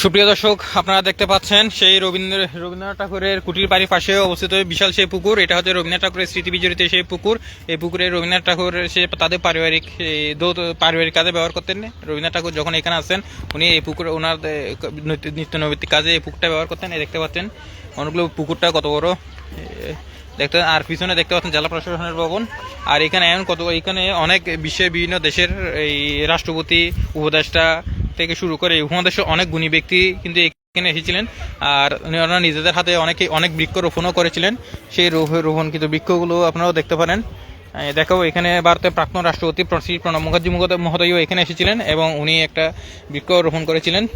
সুপ্রিয় দর্শক, আপনারা দেখতে পাচ্ছেন সেই রবীন্দ্র, রবীন্দ্রনাথ ঠাকুরের কুটির বাড়ির পাশে অবস্থিত বিশাল সেই পুকুর। এটা হচ্ছে রবীন্দ্রনাথ ঠাকুরের স্মৃতি বিজড়িত সেই পুকুর। এই পুকুরে রবীন্দ্রনাথ ঠাকুর সে তাদের পারিবারিক পারিবারিক কাজে ব্যবহার করতেন রবীন্দ্রনাথ ঠাকুর যখন এখানে আসেন, উনি এই পুকুর ওনার নিত্য- নৈমিত্তিক কাজে এই পুকুরটা ব্যবহার করতেন। এই দেখতে পাচ্ছেন, অনেকগুলো পুকুরটা কত বড়। দেখতে, আর পিছনে দেখতে পাচ্ছেন জেলা প্রশাসনের ভবন। আর এখানে এমন কত, এখানে অনেক বিশ্বের বিভিন্ন দেশের এই রাষ্ট্রপতি, উপদেষ্টা থেকে শুরু করে উপমহাদেশের অনেক গুণী ব্যক্তি কিন্তু এখানে এসেছিলেন। আর ওনারা নিজেদের হাতে অনেকে অনেক বৃক্ষ রোপণও করেছিলেন। সেই রোপ- রোপণকৃত বৃক্ষগুলো আপনারাও দেখতে পারেন। দেখো, এখানে ভারতের প্রাক্তন রাষ্ট্রপতি শ্রী প্রণব মুখার্জি মহোদয়ও এখানে এসেছিলেন এবং উনি একটা বৃক্ষ রোপণ করেছিলেন।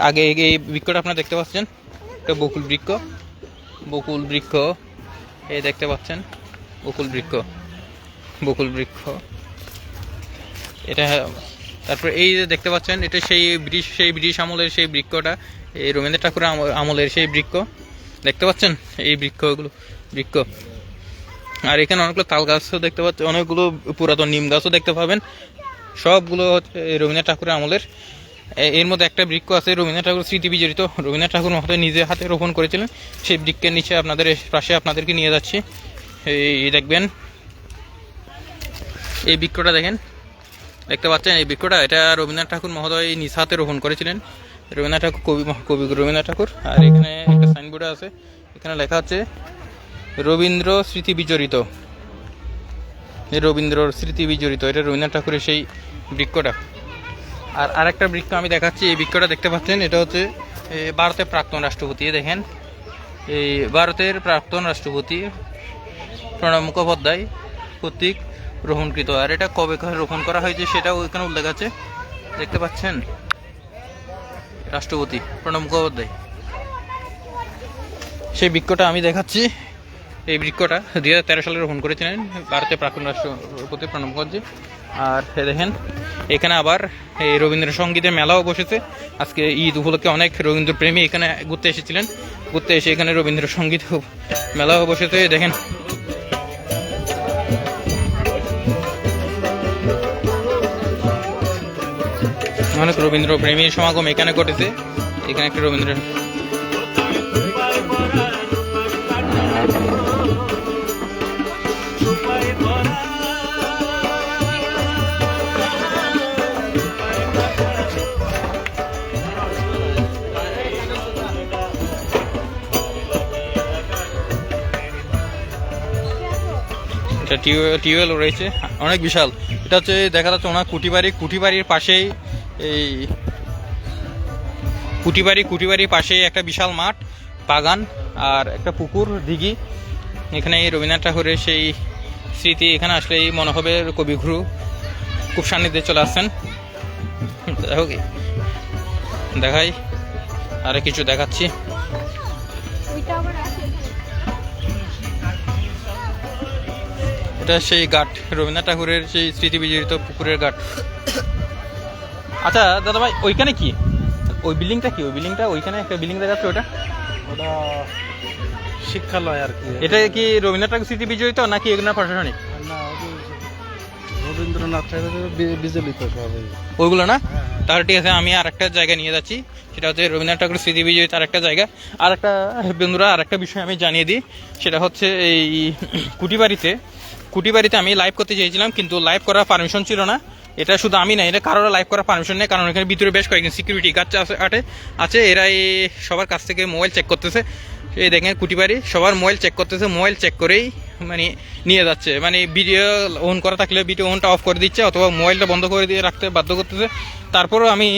আগে এই বৃক্ষটা আপনারা দেখতে পাচ্ছেন। একটা বকুল বৃক্ষ। বকুল বৃক্ষ। এই দেখতে পাচ্ছেন। বকুল বৃক্ষ। বকুল বৃক্ষ। এটা তারপর এই যে দেখতে পাচ্ছেন, এটা সেই ব্রিটিশ সেই ব্রিটিশ আমলের সেই বৃক্ষটা। এই রবীন্দ্র ঠাকুরের আম- আমলের সেই বৃক্ষ। দেখতে পাচ্ছেন? এই বৃক্ষগুলো, বৃক্ষ। আর এখানে অনেকগুলো তাল গাছও দেখতে পাচ্ছেন, অনেকগুলো পুরাতন নিম গাছও দেখতে পাবেন। সবগুলো হচ্ছে রবীন্দ্রনাথ ঠাকুরের আমলের। এর মধ্যে একটা বৃক্ষ আছে, রবীন্দ্রনাথ ঠাকুর স্মৃতি বিজড়িত। রবীন্দ্রনাথ ঠাকুর মহোদয় নিজে হাতে রোপণ করেছিলেন। সেই বৃক্ষের নিচে আপনাদের পাশে আপনাদেরকে নিয়ে যাচ্ছি। এই দেখবেন। এই বৃক্ষটা দেখেন দেখতে পাচ্ছেন এই বৃক্ষটা এটা রবীন্দ্রনাথ ঠাকুর মহোদয় নিজ হাতে রোপণ করেছিলেন। রবীন্দ্রনাথ ঠাকুর কবি কবি রবীন্দ্রনাথ ঠাকুর। আর এখানে একটা সাইনবোর্ড আছে এখানে লেখা আছে রবীন্দ্র স্মৃতি বিজড়িত। এই রবীন্দ্রর স্মৃতি বিজড়িত এটা রবীন্দ্রনাথ ঠাকুরের সেই বৃক্ষটা। আর আরেকটা বৃক্ষ আমি দেখাচ্ছি এই বৃক্ষটা দেখতে পাচ্ছেন এটা হচ্ছে ভারতের প্রাক্তন রাষ্ট্রপতি দেখেন। এই ভারতের প্রাক্তন রাষ্ট্রপতি প্রণব মুখোপাধ্যায়। কর্তৃক রোপণকৃত আর এটা কবে রোপণ করা হয়েছে সেটাও এখানে উল্লেখ আছে। দেখতে পাচ্ছেন? রাষ্ট্রপতি প্রণব মুখোপাধ্যায়। সেই বৃক্ষটা আমি দেখাচ্ছি। এই বৃক্ষটা দুই হাজার তেরো সালে রোপণ করেছিলেন ভারতের প্রাক্তন রাষ্ট্রপতি প্রণব মুখার্জি আর দেখেন, এখানে আবার এই রবীন্দ্রসঙ্গীতের মেলাও বসেছে। আজকে ঈদ উপলক্ষে অনেক রবীন্দ্র প্রেমী এখানে ঘুরতে এসেছিলেন। ঘুরতে এসে এখানে রবীন্দ্রসঙ্গীত মেলাও বসেছে। দেখেন অনেক রবীন্দ্র প্রেমীর সমাগম এখানে ঘটেছে। এখানে একটা রবীন্দ্র টিউবওয়েল রয়েছে। অনেক বিশাল। এটা হচ্ছে দেখা যাচ্ছে ওনার কুটিবাড়ি। কুটিবাড়ির পাশেই এই কুটিবাড়ি কুটিবাড়ির পাশেই একটা বিশাল মাঠ বাগান আর একটা পুকুর দিঘি। এখানে এই রবীন্দ্রনাথ ঠাকুরের সেই স্মৃতি এখানে আসলেই মনে হবে কবিগুরু খুব সান্নিধ্যে চলে আসছেন। হোক, দেখাই আর কিছু দেখাচ্ছি। এটা সেই ঘাট রবীন্দ্রনাথ ঠাকুরের সেই স্মৃতি বিজড়িত পুকুরের ঘাট। আচ্ছা দাদা ভাই ওইখানে কি? ওই বিল্ডিংটা কি? ওই বিল্ডিংটা ওইখানে একটা বিল্ডিং দেখা যাচ্ছে ওটা ওটা শিক্ষালয় আর কি। এটা কি রবীন্দ্রনাথ ঠাকুর স্মৃতি বিজড়িত নাকি এগুলো প্রশাসনিক? না রবীন্দ্রনাথ ঠাকুরের বি- বিজলিত সব ওইগুলো না? হ্যাঁ, হ্যাঁ। তাহলে ঠিক আছে আমি আর একটা জায়গায় নিয়ে যাচ্ছি। সেটা হচ্ছে রবীন্দ্রনাথ ঠাকুর স্মৃতি বিজয়িত আর একটা জায়গা। আর একটা বন্ধুরা আর একটা বিষয় আমি জানিয়ে দিই। সেটা হচ্ছে এই কুটিবাড়িতে। কুটিবাড়িতে আমি লাইভ করতে চেয়েছিলাম কিন্তু লাইভ করার পারমিশন ছিল না। এটা শুধু আমি না এটা কারোর লাইভ করার পারমিশন নেই কারণ এখানে ভিতরে বেশ কয়েকজন সিকিউরিটি গার্ড আছে আটে আছে এরা এই সবার কাছ থেকে মোবাইল চেক করতেছে। এই দেখেন কুটিবাড়ি সবার মোবাইল চেক করতেছে মোবাইল চেক করেই মানে নিয়ে যাচ্ছে। মানে ভিডিও অন করা থাকলে ভিডিও অনটা অফ করে দিচ্ছে অথবা মোবাইলটা বন্ধ করে দিয়ে রাখতে বাধ্য করতেছে। তারপরও আমি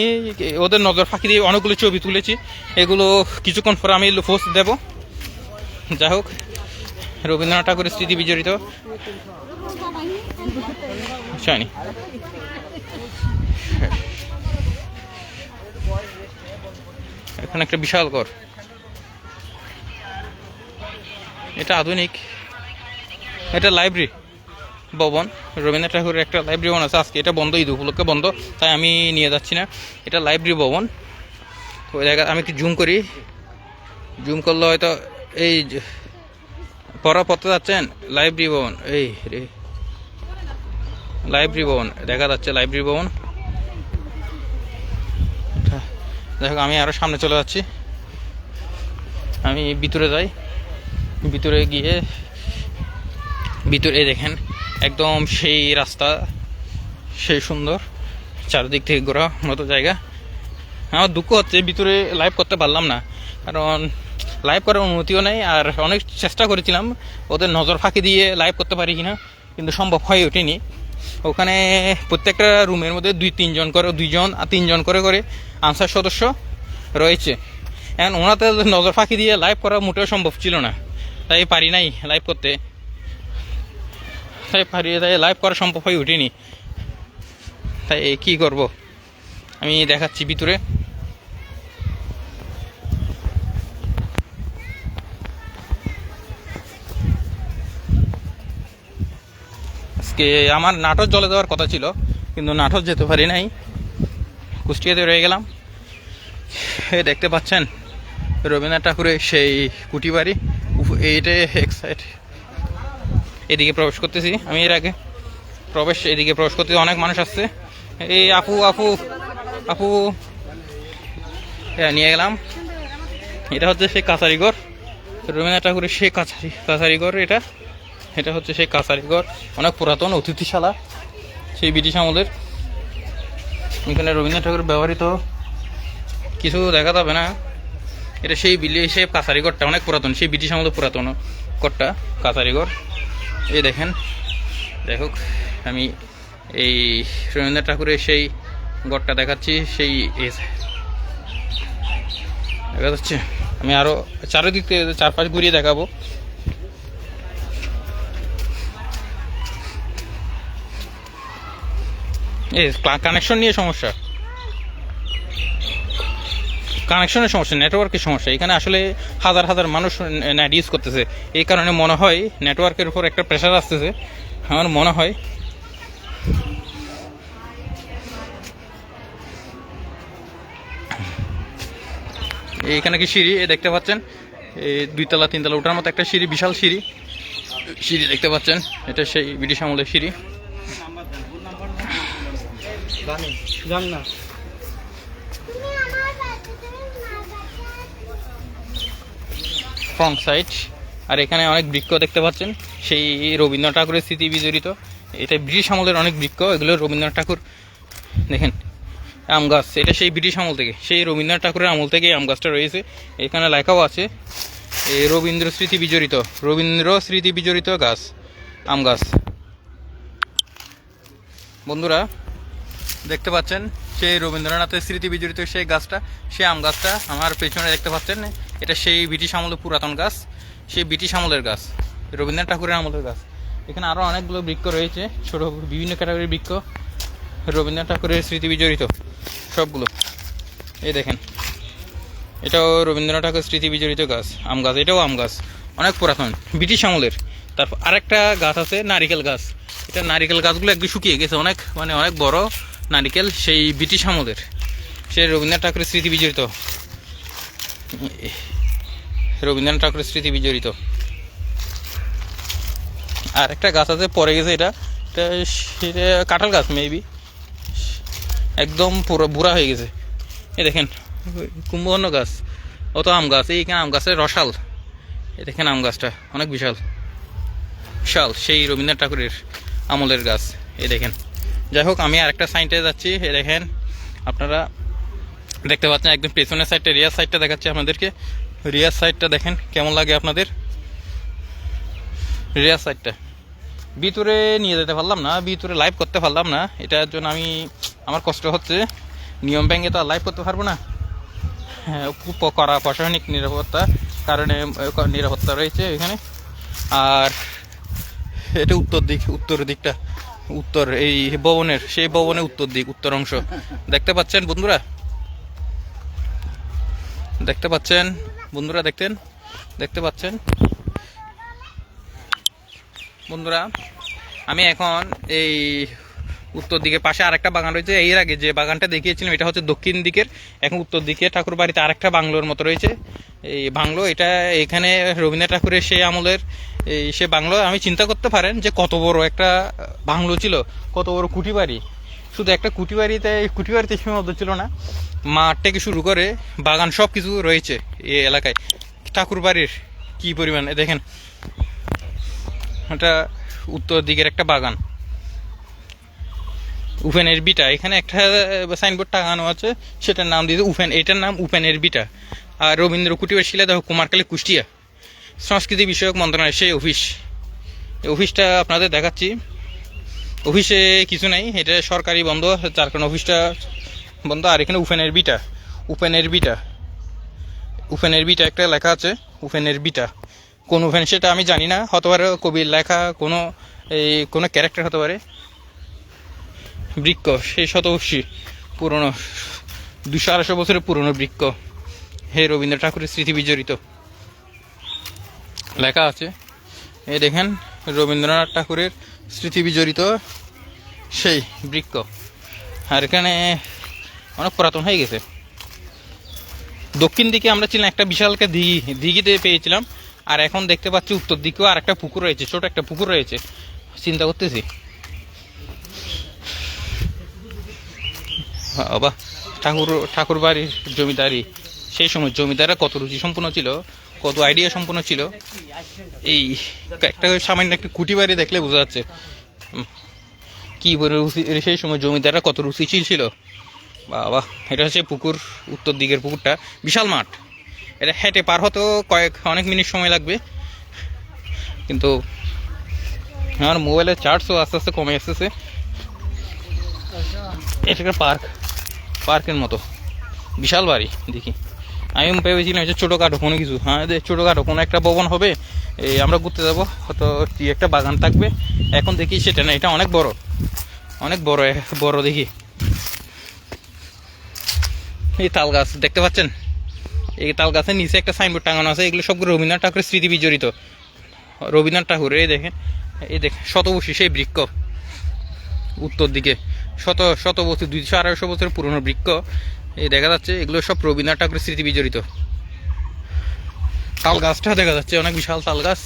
ওদের নজর ফাঁকি দিয়ে অনেকগুলো ছবি তুলেছি। এগুলো কিছুক্ষণ পরে আমি পোস্ট দেব। যাই হোক রবীন্দ্রনাথ ঠাকুরের স্মৃতি বিজড়িত। এখানে একটা বিশাল ঘর। এটা আধুনিক। এটা লাইব্রেরি ভবন। রবীন্দ্রনাথ ঠাকুরের একটা লাইব্রেরি ভবন আছে। আজকে এটা বন্ধ ঈদ উপলক্ষে বন্ধ, তাই আমি নিয়ে যাচ্ছি না। এটা লাইব্রেরি ভবন। তো জায়গা আমি একটু জুম করি। জুম করলে হয়তো এই পড়া পড়তে যাচ্ছেন? লাইব্রেরি ভবন, এই রে। লাইব্রেরি ভবন, দেখা যাচ্ছে লাইব্রেরি ভবন। হোক, আমি আরও সামনে চলে যাচ্ছি। আমি ভিতরে যাই। ভিতরে গিয়ে ভিতরে দেখেন, একদম সেই রাস্তা, সেই সুন্দর, চারদিক থেকে ঘোরা মতো জায়গা। আমার দুঃখ হচ্ছে ভিতরে লাইভ করতে পারলাম না, কারণ লাইভ করার অনুমতিও নেই, আর অনেক চেষ্টা করেছিলাম, ওদের নজর ফাঁকি দিয়ে লাইভ করতে পারি কিনা, কিন্তু সম্ভব হয়ে ওঠেনি। ওখানে প্রত্যেকটা রুমের মধ্যে দুই তিনজন করে, দুইজন আর তিনজন করে করে আনসার সদস্য রয়েছে। এখন ওনাতে নজর ফাঁকি দিয়ে লাইভ করা মোটেও সম্ভব ছিল না। তাই পারি নাই লাইভ করতে। তাই পারি, তাই লাইভ করা সম্ভব হয়ে উঠিনি তাই কি করব? আমি দেখাচ্ছি ভিতরে। আজকে আমার নাটক জলে দেওয়ার কথা ছিল, কিন্তু নাটক যেতে পারি নাই। কুষ্টিয়াতে রয়ে গেলাম। এই দেখতে পাচ্ছেন, রবীন্দ্রনাথ ঠাকুরের সেই কুটি বাড়ি এইটাই এক সাইড এদিকে প্রবেশ করতেছি, আমি এর আগে প্রবেশ, এদিকে প্রবেশ করতে অনেক মানুষ আসছে। এই আপু আপু আপু। নিয়ে গেলাম। এটা হচ্ছে সেই কাছারিঘর রবীন্দ্রনাথ ঠাকুরের সেই কাছারি কাছারিঘর এটা। এটা হচ্ছে সেই কাছারিঘর অনেক পুরাতন অতিথিশালা, সেই ব্রিটিশ আমলের। এখানে রবীন্দ্রনাথ ঠাকুর ব্যবহৃত। কিছু দেখা যাবে না। এটা সেই বিলি সেই কাছারিঘরটা অনেক পুরাতন, সেই ব্রিটিশ আমলের পুরাতন ঘরটা কাছারিঘর এই দেখেন, দেখুক, আমি এই রবীন্দ্রনাথ ঠাকুরের সেই গড়টা দেখাচ্ছি, সেই দেখা যাচ্ছে। আমি আরও চারিদিক থেকে চারপাশ ঘুরিয়ে দেখাবো। কানেকশন নিয়ে সমস্যা। কানেকশনের সমস্যা নেটওয়ার্কের সমস্যা। এখানে আসলে হাজার হাজার মানুষ নেট ইউজ করতেছে। এই কারণে মনে হয় নেটওয়ার্কের উপর একটা প্রেশার আসতেছে। আমার মনে হয়। এইখানে কি সিঁড়ি? এ দেখতে পাচ্ছেন? এই দুইতলা, তিনতলা ওঠার মতো একটা সিঁড়ি, বিশাল সিঁড়ি। সিঁড়ি দেখতে পাচ্ছেন? এটা সেই ব্রিটিশ আমলের সিঁড়ি। জান না। ফ্রন্ট সাইড, আর এখানে অনেক বৃক্ষ দেখতে পাচ্ছেন। সেই রবীন্দ্রনাথ ঠাকুরের স্মৃতি বিজড়িত এটা ব্রিটিশ আমলের অনেক বৃক্ষ, এগুলো রবীন্দ্রনাথ ঠাকুর, দেখেন, আম গাছ, এটা সেই ব্রিটিশ আমল থেকে, সেই রবীন্দ্রনাথ ঠাকুরের আমল থেকে আম গাছটা রয়েছে। এখানে লেখাও আছে এই রবীন্দ্র স্মৃতি বিজড়িত রবীন্দ্র স্মৃতি বিজড়িত গাছ, আম গাছ। বন্ধুরা দেখতে পাচ্ছেন সেই রবীন্দ্রনাথের স্মৃতি বিজড়িত সেই গাছটা সেই আম গাছটা আমার পেছনে দেখতে পাচ্ছেন, এটা সেই ব্রিটিশ আমলের পুরাতন গাছ, সেই ব্রিটিশ আমলের গাছ, রবীন্দ্রনাথ ঠাকুরের আমলের গাছ। এখানে আরও অনেকগুলো বৃক্ষ রয়েছে, ছোটো বিভিন্ন ক্যাটাগরির বৃক্ষ, রবীন্দ্রনাথ ঠাকুরের স্মৃতি বিজড়িত, সবগুলো। এই দেখেন, এটাও রবীন্দ্রনাথ ঠাকুর স্মৃতি বিজড়িত গাছ, আম গাছ, এটাও আম গাছ, অনেক পুরাতন, ব্রিটিশ আমলের। তারপর আরেকটা গাছ আছে, নারিকেল গাছ, এটা নারিকেল গাছগুলো একদম শুকিয়ে গেছে, অনেক মানে অনেক বড় নারিকেল, সেই ব্রিটিশ আমলের। সেই রবীন্দ্রনাথ ঠাকুরের স্মৃতি বিজড়িত। রবীন্দ্রনাথ ঠাকুরের স্মৃতি বিজড়িত। আর একটা গাছ আছে পরে গেছে এটা। সেটা কাঁঠাল গাছ মেবি একদম পুরো বুড়া হয়ে গেছে। এ দেখেন কুম্ভবর্ণ গাছ। অত আম গাছ এইখানে আম গাছের রসাল। এ দেখেন আম গাছটা, অনেক বিশাল। বিশাল, সেই রবীন্দ্রনাথ ঠাকুরের আমলের গাছ। এ দেখেন। যাই হোক আমি আরেকটা সাইডে যাচ্ছি। দেখেন, আপনারা দেখতে পাচ্ছেন একদম পেছনের সাইডটা রিয়ার সাইডটা দেখাচ্ছি আপনাদেরকে। রিয়ার সাইডটা দেখেন, কেমন লাগে আপনাদের? রিয়ার সাইডটা ভিতরে নিয়ে যেতে পারলাম না, ভিতরে লাইভ করতে পারলাম না। এটার জন্য আমি, আমার কষ্ট হচ্ছে। নিয়ম ব্যাঙ্গে তো আর লাইভ করতে পারব না। হ্যাঁ কড়া প্রশাসনিক নিরাপত্তা, কারণে নিরাপত্তা রয়েছে এখানে। আর, এটা উত্তর দিক, উত্তর দিকটা। উত্তর, এই ভবনের, সেই ভবনের উত্তর দিক, উত্তর অংশ। দেখতে পাচ্ছেন বন্ধুরা? দেখতে পাচ্ছেন? বন্ধুরা দেখতেন? দেখতে পাচ্ছেন? বন্ধুরা, আমি এখন এই উত্তর দিকে পাশে আরেকটা বাগান রয়েছে। এর আগে যে বাগানটা দেখিয়েছিলাম, এটা হচ্ছে দক্ষিণ দিকের, এখন উত্তর দিকে ঠাকুর বাড়িতে আরেকটা বাংলোর মতো রয়েছে। এই বাংলো, এটা এখানে রবীন্দ্রনাথ ঠাকুরের সেই আমলের এই সে বাংলো, আমি চিন্তা করতে পারেন যে কত বড় একটা বাংলো ছিল, কত বড় কুটি বাড়ি শুধু একটা কুটি বাড়িতে কুটি বাড়িতে সীমাবদ্ধ ছিল না, মাঠ থেকে শুরু করে বাগান সব কিছু রয়েছে এই এলাকায়। ঠাকুর বাড়ির কি পরিমাণ দেখেন, এটা উত্তর দিকের একটা বাগান। উফেনের বিটা, এখানে একটা সাইনবোর্ড টাঙানো আছে, সেটার নাম দিয়েছে উফেন, এটার নাম উফেনের বিটা। আর রবীন্দ্র কুটির শিলা, দেখো কুমারকালী কুষ্টিয়া। সংস্কৃতি বিষয়ক মন্ত্রণালয় সেই অফিস। অফিসটা আপনাদের দেখাচ্ছি। অফিসে কিছু নাই, এটা সরকারি বন্ধ, যার অফিসটা বন্ধ। আর এখানে উফেনের বিটা উপেনের বিটা। উফেনের বিটা একটা লেখা আছে, উফেনের বিটা। কোন উফেন সেটা আমি জানি না, হতে পারে কবির লেখা, কোনো এই কোনো ক্যারেক্টার হতে পারে। বৃক্ষ, সেই শতবর্ষী, পুরনো, দুশো আড়াইশো বছরের পুরনো বৃক্ষ। হে রবীন্দ্র ঠাকুরের স্মৃতি বিজড়িত লেখা আছে। এই দেখেন রবীন্দ্রনাথ ঠাকুরের স্মৃতি বিজড়িত সেই বৃক্ষ। আর এখানে অনেক পুরাতন হয়ে গেছে। দক্ষিণ দিকে আমরা ছিলাম, একটা বিশালকে দিঘি দিঘিতে পেয়েছিলাম। আর এখন দেখতে পাচ্ছি উত্তর দিকেও আর একটা পুকুর রয়েছে, ছোট একটা পুকুর রয়েছে। চিন্তা করতেছি। বাবা, ঠাকুর ঠাকুর বাড়ির জমিদারি, সেই সময় জমিদাররা কত রুচি সম্পূর্ণ ছিল। কত আইডিয়া সম্পন্ন ছিল। এই একটা সামান্য একটা কুটি বাড়ি দেখলে বোঝা যাচ্ছে কি সেই সময় জমিদাররা কত রুচিশীল ছিল। বাবা, এটা হচ্ছে পুকুর, উত্তর দিকের পুকুরটা, বিশাল মাঠ। এটা হেঁটে পার হতেও কয়েক অনেক মিনিট সময় লাগবে। কিন্তু আমার মোবাইলের চার্জও আস্তে আস্তে কমে আসতেছে। এটা পার্ক, পার্কের মতো। বিশাল বাড়ি, দেখি। আমি ভেবেছিলাম যে ছোটোখাটো কোনো কিছু। হ্যাঁ ছোটোখাটো কোনো একটা ভবন হবে এই আমরা ঘুরতে যাব। হয়তো কি একটা বাগান থাকবে। এখন দেখি সেটা না, এটা অনেক বড়। অনেক বড় বড় দেখি। এই তাল গাছ, দেখতে পাচ্ছেন? এই তাল গাছের নিচে একটা সাইনবোর্ড টাঙানো আছে, এগুলো সবগুলো রবীন্দ্রনাথ ঠাকুরের স্মৃতি বিজড়িত। রবীন্দ্রনাথ ঠাকুর, এই দেখেন এই দেখেন, শতবর্ষী সেই বৃক্ষ। উত্তর দিকে, শত শত দুইশো আড়াইশো বছরের পুরনো বৃক্ষ। এই দেখা যাচ্ছে এগুলো সব রবীন্দ্রনাথ ঠাকুরের স্মৃতি বিজড়িত। তাল গাছটা দেখা যাচ্ছে, অনেক বিশাল তাল গাছ।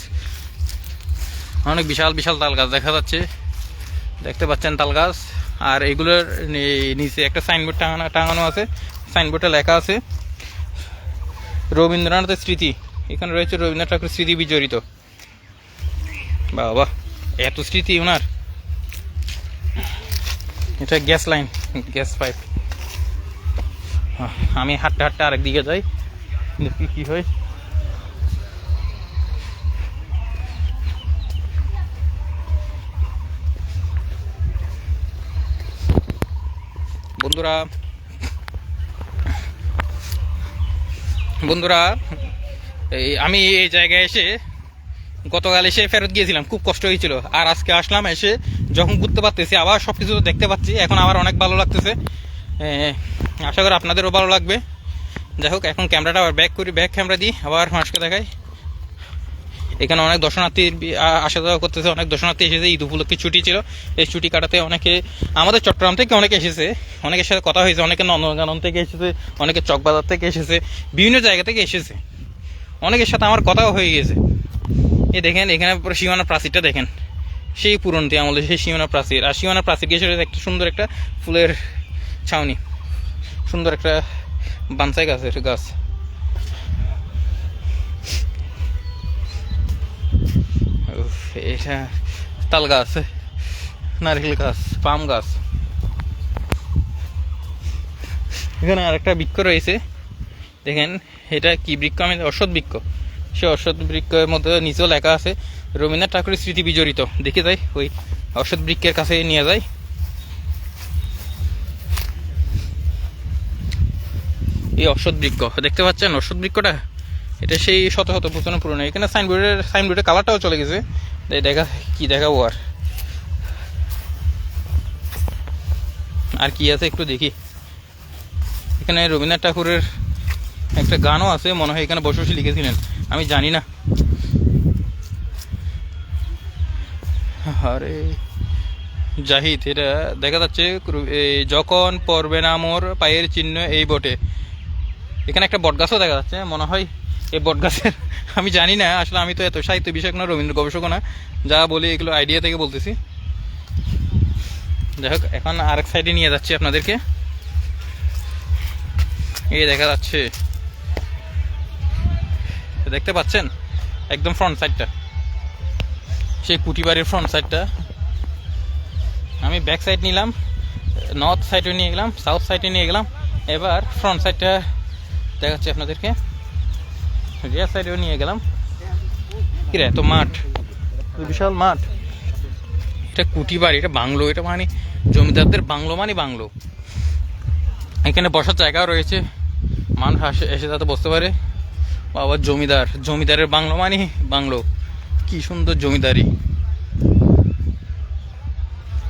অনেক বিশাল বিশাল তাল গাছ দেখা যাচ্ছে। দেখতে পাচ্ছেন তাল গাছ। আর এগুলোর নিচে একটা সাইনবোর্ড টাঙানো টাঙানো আছে। সাইনবোর্ডে লেখা আছে, রবীন্দ্রনাথের স্মৃতি। এখানে রয়েছে রবীন্দ্রনাথ ঠাকুরের স্মৃতি বিজড়িত। বাবা, এত স্মৃতি ওনার। এটা গ্যাস লাইন, গ্যাস পাইপ। আমি হাঁটতে হাঁটতে আরেক দিকে যাই। দেখি কি হয়। বন্ধুরা বন্ধুরা, এই আমি এই জায়গায় এসে গতকাল এসে ফেরত গিয়েছিলাম, খুব কষ্ট হয়েছিল। আর আজকে আসলাম এসে যখন ঘুরতে পারতেছি, আবার সব কিছু দেখতে পাচ্ছি, এখন আবার অনেক ভালো লাগতেছে। আশা করি আপনাদেরও ভালো লাগবে। যাই হোক, এখন ক্যামেরাটা আবার ব্যাক করি ব্যাক ক্যামেরা দিই, আবার মানুষকে দেখাই। এখানে অনেক দর্শনার্থী আসা যাওয়া করতেছে, অনেক দর্শনার্থী এসেছে, ঈদ উপলক্ষে ছুটি ছিল। এই ছুটি কাটাতে অনেকে, আমাদের চট্টগ্রাম থেকে অনেকে এসেছে, অনেকের সাথে কথা হয়েছে, অনেকে নন্দনকানন থেকে এসেছে, অনেকে চকবাজার থেকে এসেছে, বিভিন্ন জায়গা থেকে এসেছে। অনেকের সাথে আমার কথাও হয়ে গেছে। এ দেখেন, এখানে সীমানা প্রাচীরটা দেখেন। সেই পুরনটি আমলে সেই সীমানা প্রাচীর। আর সীমানা প্রাচীর গিয়ে একটা সুন্দর একটা ফুলের ছাউনি। সুন্দর একটা বানসাই গাছের গাছ। এটা তাল গাছ, নারকেল গাছ, পাম গাছ। এখানে আরেকটা বৃক্ষ রয়েছে। দেখেন, এটা কি বৃক্ষ? আমি অশ্বৎ বৃক্ষ। সে অশ্বৎ বৃক্ষের মধ্যে নিচেও লেখা আছে, রবীন্দ্রনাথ ঠাকুরের স্মৃতি বিজড়িত। দেখে যাই, ওই অশ্বৎ বৃক্ষের কাছে নিয়ে যাই। এই অশ্বৎ বৃক্ষ। দেখতে পাচ্ছেন অশ্বৎ বৃক্ষটা? এটা সেই শত শত বছর পুরনো। এখানে সাইনবোর্ডের সাইনবোর্ডের কালারটাও চলে গেছে। দেখা কি দেখাবো আর। আর কি আছে একটু দেখি। এখানে রবীন্দ্রনাথ ঠাকুরের একটা গানও আছে, মনে হয় এখানে বসে বসে লিখেছিলেন। আমি জানি না। আরে জাহিদ, এটা দেখা যাচ্ছে যখন পড়বে না মোর পায়ের চিহ্ন এই বটে। এখানে একটা বটগাছও দেখা যাচ্ছে, মনে হয় এই বটগাছের, আমি জানি না, আসলে আমি তো এত সাহিত্য বিষয়ক না, রবীন্দ্র গবেষক না, যা বলি এগুলো আইডিয়া থেকে বলতেছি। যাই হোক, এখন আরেক সাইডে নিয়ে যাচ্ছি আপনাদেরকে। এই দেখা যাচ্ছে, দেখতে পাচ্ছেন? একদম ফ্রন্ট সাইডটা সেই কুটি বাড়ির ফ্রন্ট সাইডটা আমি ব্যাক সাইড নিলাম নর্থ সাইডে নিয়ে গেলাম সাউথ সাইডে নিয়ে গেলাম, এবার ফ্রন্ট সাইডটা দেখাচ্ছি আপনাদেরকে। রিয়ার সাইডেও নিয়ে গেলাম। কিরে তো মাঠ। বিশাল মাঠ। এটা কুটি বাড়ি এটা বাংলো এটা মানে জমিদারদের বাংলো মানে বাংলো। এখানে বসার জায়গাও রয়েছে। মানুষ আসে এসে যাতে বসতে পারে। বাবা জমিদার। জমিদারের বাংলো মানে বাংলো। কি সুন্দর জমিদারি।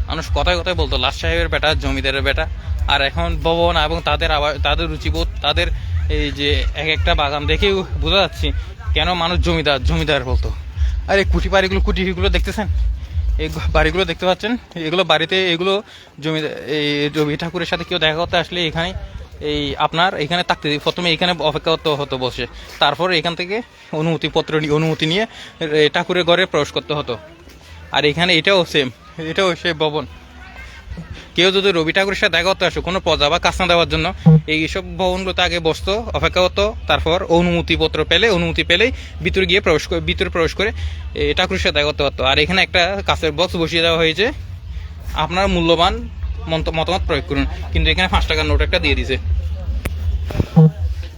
মানুষ কথায় কথায় বলতো লাট সাহেবের বেটা জমিদারের বেটা। আর এখন ভবন এবং তাদের আবার তাদের রুচিবোধ তাদের এই যে এক একটা বাগান দেখেও বোঝা যাচ্ছে কেন মানুষ জমিদার জমিদার বলতো। আর এই কুটি বাড়িগুলো কুটিগুলো দেখতেছেন? এই বাড়িগুলো দেখতে পাচ্ছেন? এগুলো বাড়িতে এগুলো জমি, এই রবি ঠাকুরের সাথে কেউ দেখা করতে আসলে এখানে এই আপনার এখানে থাকতে প্রথমে এখানে অপেক্ষা করতে হতো বসে। তারপর এখান থেকে অনুমতিপত্র অনুমতি নিয়ে ঠাকুরের ঘরে প্রবেশ করতে হতো। আর এখানে এটাও সেম এটাও সে ভবন। কেউ যদি রবি ঠাকুরের সাথে দেখা করতে আসে, কোনো পজা বা কাজনা দেওয়ার জন্য এইসব ভবনগুলোতে আগে বসতো, অপেক্ষা করতো, তারপর অনুমতিপত্র পেলে, অনুমতি পেলেই ভিতরে গিয়ে প্রবেশ করে, ভিতরে প্রবেশ করে ঠাকুরের সাথে দেখা করতে পারতো। আর এখানে একটা কাছের বক্স বসিয়ে দেওয়া হয়েছে। আপনার মূল্যবান মতামত প্রয়োগ করুন। কিন্তু এখানে পাঁচ টাকার নোট একটা দিয়ে দিছে।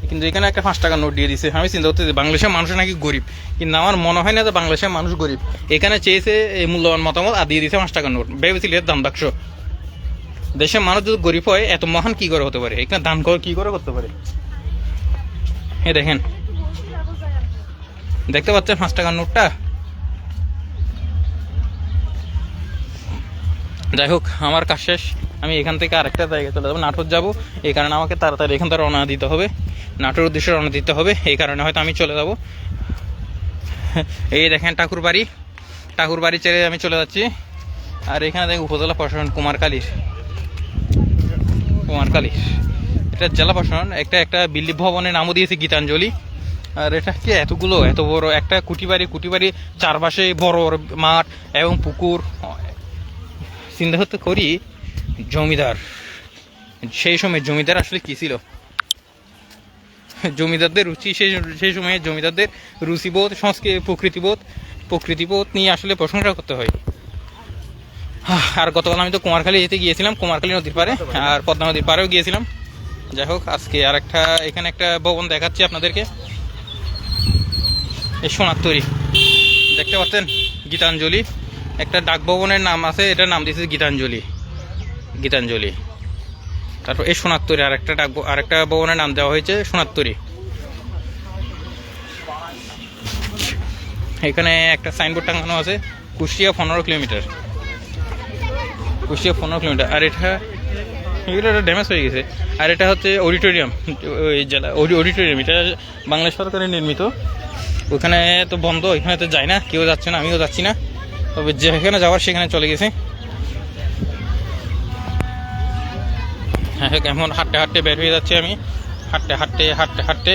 কিন্তু এখানে একটা পাঁচ টাকার নোট দিয়ে দিছে। আমি চিন্তা করতেছি, বাংলাদেশের মানুষ নাকি গরিব? কিন্তু আমার মনে হয় না যে বাংলাদেশের মানুষ গরিব। এখানে চেয়েছে এই মূল্যবান মতামত, আর দিয়ে দিছে পাঁচ টাকার নোট। ভেবেছিল দাম বাক্স। দেশের মানুষ যদি গরিব হয়, এত মহান কি করে হতে পারে? এখানে দান করে, কি করে করতে পারে? এ দেখেন। দেখতে পাচ্ছেন পাঁচ টাকার নোটটা? যাই হোক, আমার কাজ শেষ। আমি এখান থেকে আরেকটা জায়গায় চলে যাব, নাটোর যাব। এই কারণে আমাকে তাড়াতাড়ি এখান থেকে রওনা দিতে হবে। নাটোর উদ্দেশ্যে রওনা দিতে হবে। এই কারণে হয়তো আমি চলে যাব। এই দেখেন ঠাকুর বাড়ি। ঠাকুর বাড়ি ছেড়ে আমি চলে যাচ্ছি। আর এখানে দেখেন উপজেলা প্রশাসন কুমারকালীর কুমারকালীর এটা জেলা প্রশাসন একটা একটা বিল্লি ভবনের নামও দিয়েছে গীতাঞ্জলি। আর এটা কি এতগুলো? এত বড় একটা কুটি বাড়ি কুটি বাড়ি চারপাশে বড় বড় মাঠ এবং পুকুর। চিন্তা করতে করি, জমিদার। সেই সময় জমিদার আসলে কি ছিল? জমিদারদের রুচি, সেই সেই সময়ে জমিদারদের রুচিবোধ সংস্কৃতি প্রকৃতিবোধ প্রকৃতিবোধ নিয়ে আসলে প্রশংসা করতে হয়। আর গতকাল আমি তো কুমারখালী যেতে গিয়েছিলাম, কুমারখালী নদীর পারে আর পদ্মা নদীর পাড়েও গিয়েছিলাম। যাই হোক, আজকে আর একটা এখানে একটা ভবন দেখাচ্ছি আপনাদেরকে। এই সোনার তৈরি। দেখতে পাচ্ছেন? গীতাঞ্জলি। একটা ডাক ভবনের নাম আছে, এটার নাম দিয়েছে গীতাঞ্জলি। গীতাঞ্জলি। তারপর এই সোনাত্তরি আর একটা ডাক আর একটা ভবনের নাম দেওয়া হয়েছে সোনাত্তরি এখানে একটা সাইনবোর্ড টাঙানো আছে, কুষ্টিয়া পনেরো কিলোমিটার। কুষ্টিয়া পনেরো কিলোমিটার। আর এটা এগুলো ড্যামেজ হয়ে গেছে। আর এটা হচ্ছে অডিটোরিয়াম ওই জেলা অডিটোরিয়াম এটা বাংলা সরকারের নির্মিত। ওখানে তো বন্ধ ওইখানে তো যায় না কেউ যাচ্ছে না আমিও যাচ্ছি না। তবে যেখানে যাওয়ার সেখানে চলে গেছে। হ্যাঁ, কেমন হাঁটতে হাঁটতে বের হয়ে যাচ্ছি আমি। হাঁটতে হাঁটতে হাঁটতে হাঁটতে।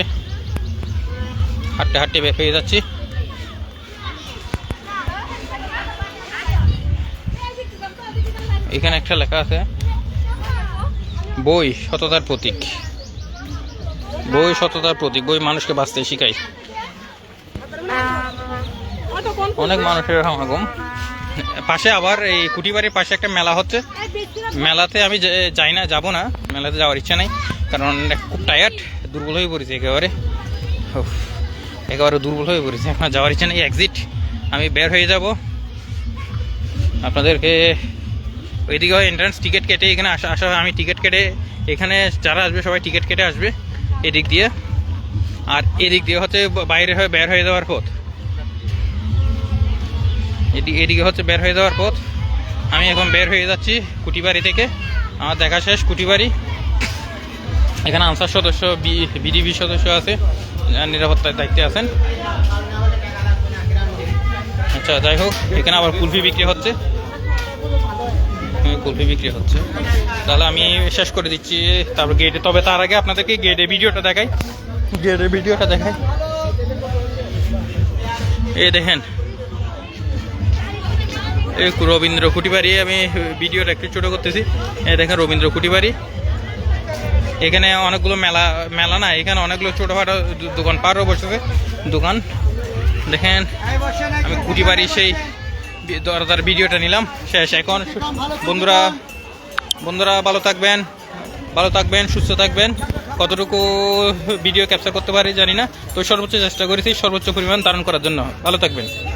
হাঁটতে হাঁটতে বের হয়ে যাচ্ছি। এখানে একটা লেখা আছে, বই সততার প্রতীক। বই সততার প্রতীক, বই মানুষকে বাঁচতে শিখায়। অনেক মানুষের সমাগম। পাশে আবার এই কুটিবাড়ির পাশে একটা মেলা হচ্ছে। মেলাতে আমি যাই না, যাব না। মেলাতে যাওয়ার ইচ্ছা নেই, কারণ খুব টায়ার্ড দুর্বল হয়ে পড়েছি একেবারে। একেবারে দুর্বল হয়ে পড়েছি, এখন যাওয়ার ইচ্ছা নেই এক্সিট আমি বের হয়ে যাব। আপনাদেরকে ওইদিকে এন্ট্রান্স টিকিট কেটে এখানে আসা আসা হয়। আমি টিকিট কেটে এখানে যারা আসবে, সবাই টিকিট কেটে আসবে এদিক দিয়ে। আর এদিক দিয়ে হচ্ছে বাইরে হয়ে বের হয়ে যাওয়ার পথ। এদিকে এদিকে হচ্ছে বের হয়ে যাওয়ার পথ। আমি এখন বের হয়ে যাচ্ছি কুটিবাড়ি থেকে। আমার দেখা শেষ, কুটিবাড়ি। এখানে আনসার সদস্য বিডিবি সদস্য আছে নিরাপত্তার দায়িত্বে আছেন। আচ্ছা যাই হোক, এখানে আবার কুলফি বিক্রি হচ্ছে। কুলফি বিক্রি হচ্ছে। তাহলে আমি শেষ করে দিচ্ছি তারপর গেটে তবে তার আগে আপনাদেরকে গেটে ভিডিওটা দেখাই। গেটের ভিডিওটা দেখাই। এ দেখেন। এই রবীন্দ্র কুটিবাড়ি আমি ভিডিওটা একটু ছোটো করতেছি। এ দেখেন রবীন্দ্র কুটিবাড়ি। এখানে অনেকগুলো মেলা মেলা না এখানে অনেকগুলো ছোটোখাটো দোকান পারও বসেছে দোকান। দেখেন আমি কুটিবাড়ি সেই দরদার ভিডিওটা নিলাম। শেষ এখন। বন্ধুরা বন্ধুরা ভালো থাকবেন ভালো থাকবেন, সুস্থ থাকবেন। কতটুকু ভিডিও ক্যাপচার করতে পারি জানি না। তো সর্বোচ্চ চেষ্টা করেছি সর্বোচ্চ পরিমাণ ধারণ করার জন্য। ভালো থাকবেন।